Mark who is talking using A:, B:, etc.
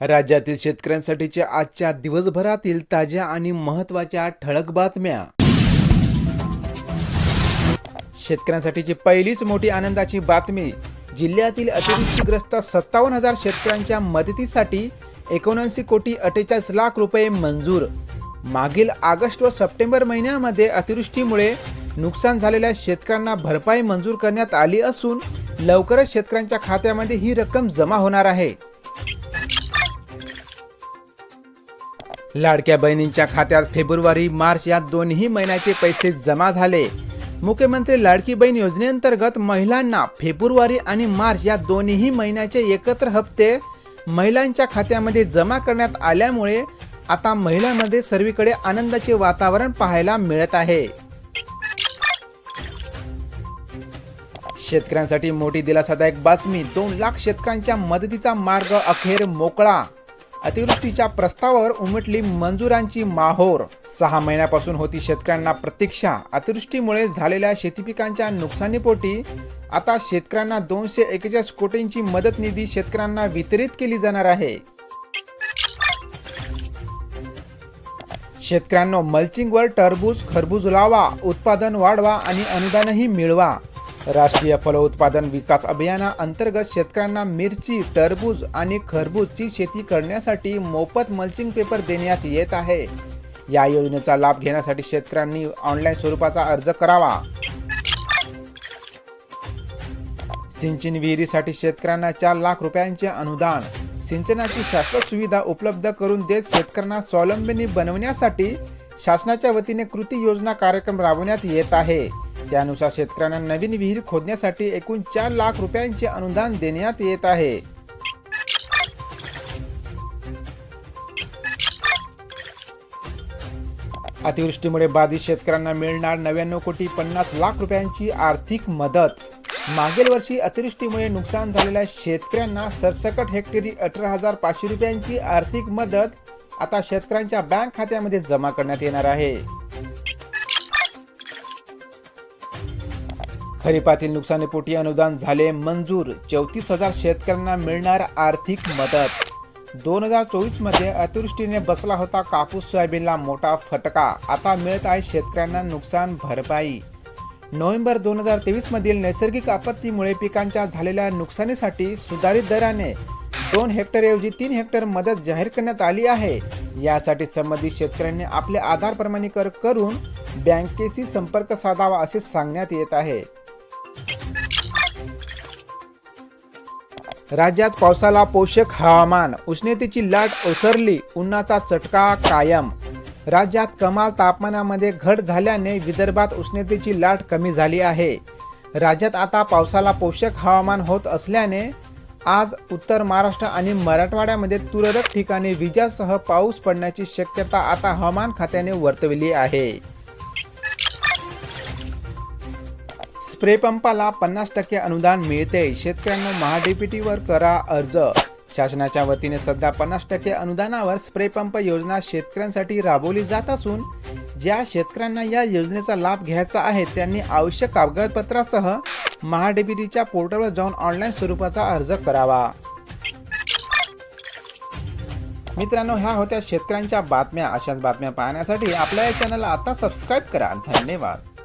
A: राज्यातील शेतकऱ्यांसाठीच्या आजच्या दिवसभरातील ताज्या आणि महत्त्वाच्या ठळक बातम्या. शेतकऱ्यांसाठीची पहिलीच मोठी आनंदाची बातमी जिल्ह्यातील अतिवृष्टीग्रस्त सत्तावन्न हजार शेतकऱ्यांच्या मदतीसाठी एकोणऐंशी कोटी अठ्ठेचाळीस लाख रुपये मंजूर. मागील ऑगस्ट व सप्टेंबर महिन्यामध्ये अतिवृष्टीमुळे नुकसान झालेल्या शेतकऱ्यांना भरपाई मंजूर करण्यात आली असून लवकरच शेतकऱ्यांच्या खात्यामध्ये ही रक्कम जमा होणार आहे. लाडक्या बहिणींच्या खात्यात फेब्रुवारी मार्च या दोन्ही महिन्याचे पैसे जमा झाले. मुख्यमंत्री लाडकी बहीण योजनेअंतर्गत महिलांना फेब्रुवारी आणि मार्च या दोन्ही महिन्याचे एकत्र हप्ते महिलांच्या खात्यामध्ये जमा करण्यात आल्यामुळे आता महिलांमध्ये सर्वीकडे आनंदाचे वातावरण पाहायला मिळत आहे. शेतकऱ्यांसाठी मोठी दिलासादायक बातमी दोन लाख शेतकऱ्यांच्या मदतीचा मार्ग अखेर मोकळा अतिवृष्टीच्या प्रस्तावावर उमटली मंजुरांची माहोर. सहा महिन्यापासून होती शेतकऱ्यांना प्रतीक्षा. अतिवृष्टीमुळे झालेल्या शेतीपिकांच्या नुकसानीपोटी आता शेतकऱ्यांना दोनशे एकेचाळीस कोटींची मदत निधी शेतकऱ्यांना वितरित केली जाणार आहे. शेतकऱ्यांना मल्चिंगवर टरबूज खरबूज लावा उत्पादन वाढवा आणि अनुदानही मिळवा. राष्ट्रीय फलोत्पादन विकास विकास अभियानाअंतर्गत शेतकऱ्यांना मिरची टरबूज आणि खरबूजची शेती करण्यासाठी मोफत मल्चिंग पेपर देण्यात येत आहे. या योजनेचा लाभ घेण्यासाठी शेतकऱ्यांनी ऑनलाईन स्वरूपाचा अर्ज करावा. सिंचन विहिरीसाठी शेतकऱ्यांना चार लाख रुपयांचे अनुदान. सिंचनाची शाश्वत सुविधा उपलब्ध करून देत शेतकऱ्यांना स्वावलंबी बनवण्यासाठी शासनाच्या वतीने कृती योजना कार्यक्रम राबवण्यात येत आहे. त्यानुसार शेतकऱ्यांना नवीन विहीर खोदण्यासाठी एकूण चार लाख रुपयांचे अनुदान देण्यात येत आहे. अतिवृष्टीमुळे बाधित शेतकऱ्यांना मिळणार नव्याण्णव कोटी पन्नास लाख रुपयांची आर्थिक मदत. मागील वर्षी अतिवृष्टीमुळे नुकसान झालेल्या शेतकऱ्यांना सरसकट हेक्टरी अठरा हजार पाचशे रुपयांची आर्थिक मदत आता शेतकऱ्यांच्या बँक खात्यामध्ये जमा करण्यात येणार आहे. खरीपातील नुकसानीपोटी अनुदान झाले मंजूर. चौतीस हजार शेतकऱ्यांना मिळणार आर्थिक मदत. दोन हजार चोवीसमध्ये अतिवृष्टीने बसला होता कापूस सोयाबीनला मोठा फटका. आता मिळत आहे शेतकऱ्यांना नुकसान भरपाई. नोव्हेंबर दोन हजार तेवीस मधील नैसर्गिक आपत्तीमुळे पिकांच्या झालेल्या नुकसानीसाठी सुधारित दराने दोन हेक्टरऐवजी तीन हेक्टर मदत जाहीर करण्यात आली आहे. यासाठी संबंधित शेतकऱ्यांनी आपले आधार प्रमाणीकरण करून बँकेशी संपर्क साधावा असे सांगण्यात येत आहे. राज्यात पावसाला पोषक हवामान. उष्णतेची लाट ओसरली उन्हाचा चटका कायम. राज्यात कमाल तापमानामध्ये घट झाल्याने विदर्भात उष्णतेची लाट कमी झाली आहे. राज्यात आता पावसाला पोषक हवामान होत असल्याने आज उत्तर महाराष्ट्र आणि मराठवाड्यामध्ये तुरळक ठिकाणी विजासह पाऊस पडण्याची शक्यता आता हवामान खात्याने वर्तविली आहे. स्प्रे पंपाला पन्नास टक्के अनुदान मिळते. शेतकऱ्यांना महाडीपीटीवर करा अर्ज. शासनाच्या वतीने सध्या पन्नास टक्के अनुदानावर स्प्रे पंप योजना शेतकऱ्यांसाठी राबवली जात असून ज्या शेतकऱ्यांना या योजनेचा लाभ घ्यायचा आहे त्यांनी आवश्यक कागदपत्रासह महाडीपीटीच्या पोर्टलवर जाऊन ऑनलाईन स्वरूपाचा अर्ज करावा. मित्रांनो ह्या होत्या शेतकऱ्यांच्या बातम्या. अशाच बातम्या पाहण्यासाठी आपल्या या चॅनलला आता सबस्क्राईब करा. धन्यवाद.